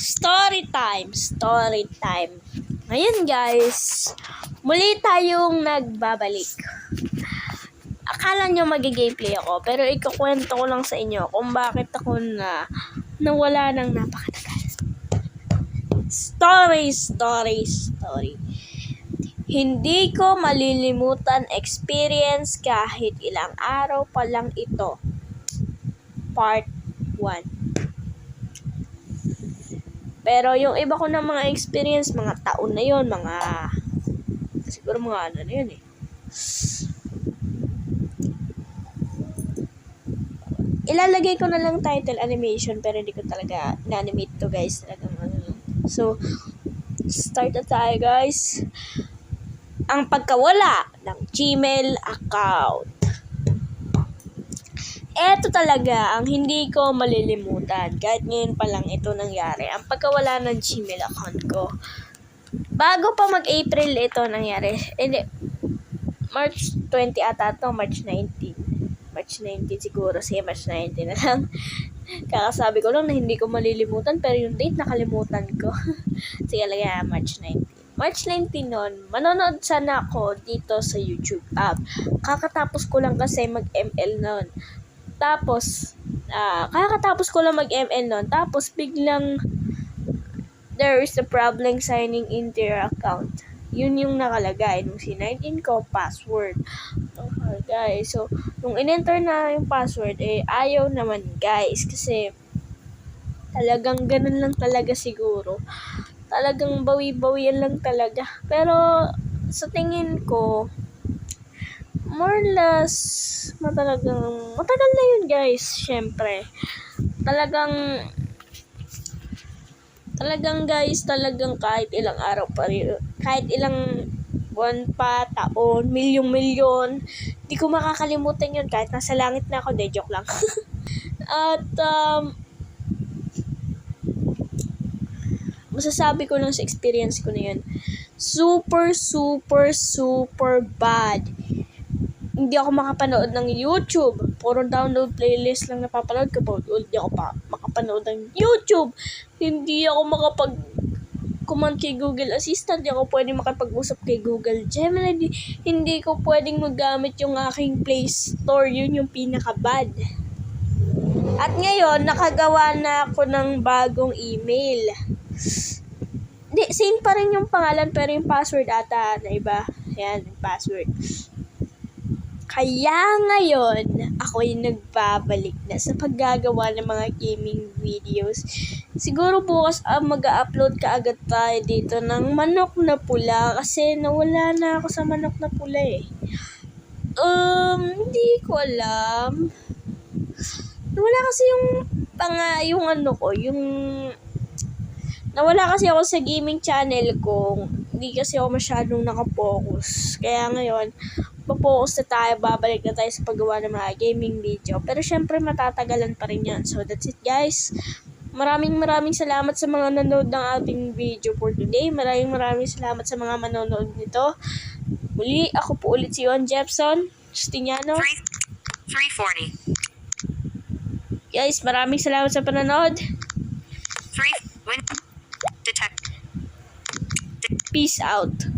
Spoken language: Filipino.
Story time, story time. Ngayon guys, muli tayong nagbabalik. Akala nyo mag-gameplay ako, pero ikukwento ko lang sa inyo kung bakit ako na nawala ng napakatagal. Story, story, story. Hindi ko malilimutan experience kahit ilang araw pa lang ito. Part 1. Pero yung iba ko ng mga experience, mga taon na yon mga siguro mga ano na yun eh. Ilalagay ko na lang title animation pero hindi ko talaga na-animate to guys. Talagang ano. So, start na tayo guys. Ang pagkawala ng Gmail account. Eto talaga ang hindi ko malilimutan. Kahit ngayon pa lang ito nangyari. Ang pagkawala ng Gmail account ko. Bago pa mag-April ito nangyari. Hindi. March 20 ata to. March 19. March 19 siguro. Sige, March 19 na lang. Kakasabi ko lang na hindi ko malilimutan. Pero yung date nakalimutan ko. Sige, lagyan March 19. March 19 nun, manonood sana ako dito sa YouTube app. Kakatapos ko lang kasi mag-ML nun. Tapos, ah, kakatapos ko lang mag-ML nun. Tapos, biglang, there is a problem signing into your account. Yun yung nakalagay. Nung sinign ko, password. Nakalagay. So, nung in-enter na yung password, eh, ayaw naman guys. Kasi, talagang ganun lang talaga siguro. Talagang bawi-bawian lang talaga. Pero, sa tingin ko, more or less, matalagang, matagal na yun guys, syempre. Talagang, talagang guys, talagang kahit ilang araw pa rin, kahit ilang buwan pa, taon, milyong-milyon, di ko makakalimutan yun kahit nasa langit na ako, de, joke lang. At, um, masasabi ko lang sa experience ko na yun, super, super, super bad. Hindi ako makapanood ng YouTube. Puro download playlist lang napapanood ko. Hindi ako pa makapanood ng YouTube. Hindi ako makapag command kay Google Assistant. Hindi ako pwedeng makapag-usap kay Google Gemini. Hindi, hindi ko pwedeng magamit yung aking Play Store. Yun yung pinaka-bad. At ngayon, nakagawa na ako ng bagong email. Di, same pa rin yung pangalan pero yung password ata na iba. Ayan, password. Kaya ngayon, ako yung nagbabalik na sa paggagawa ng mga gaming videos. Siguro bukas uh, mag-upload ka agad tayo dito ng manok na pula kasi nawala na ako sa manok na pula eh. Um, hindi ko alam. Nawala kasi yung panga, yung ano ko, yung nawala kasi ako sa gaming channel ko. Hindi kasi ako masyadong nakapokus. Kaya ngayon, papokus na tayo, babalik na tayo sa paggawa ng mga gaming video. Pero syempre, matatagalan pa rin yan. So, that's it guys. Maraming maraming salamat sa mga nanonood ng ating video for today. Maraming maraming salamat sa mga manonood nito. Muli, ako po ulit si Juan Jepson, Justiniano. Three, three forty. Guys, maraming salamat sa panonood. Three. Win. Detect. Peace out.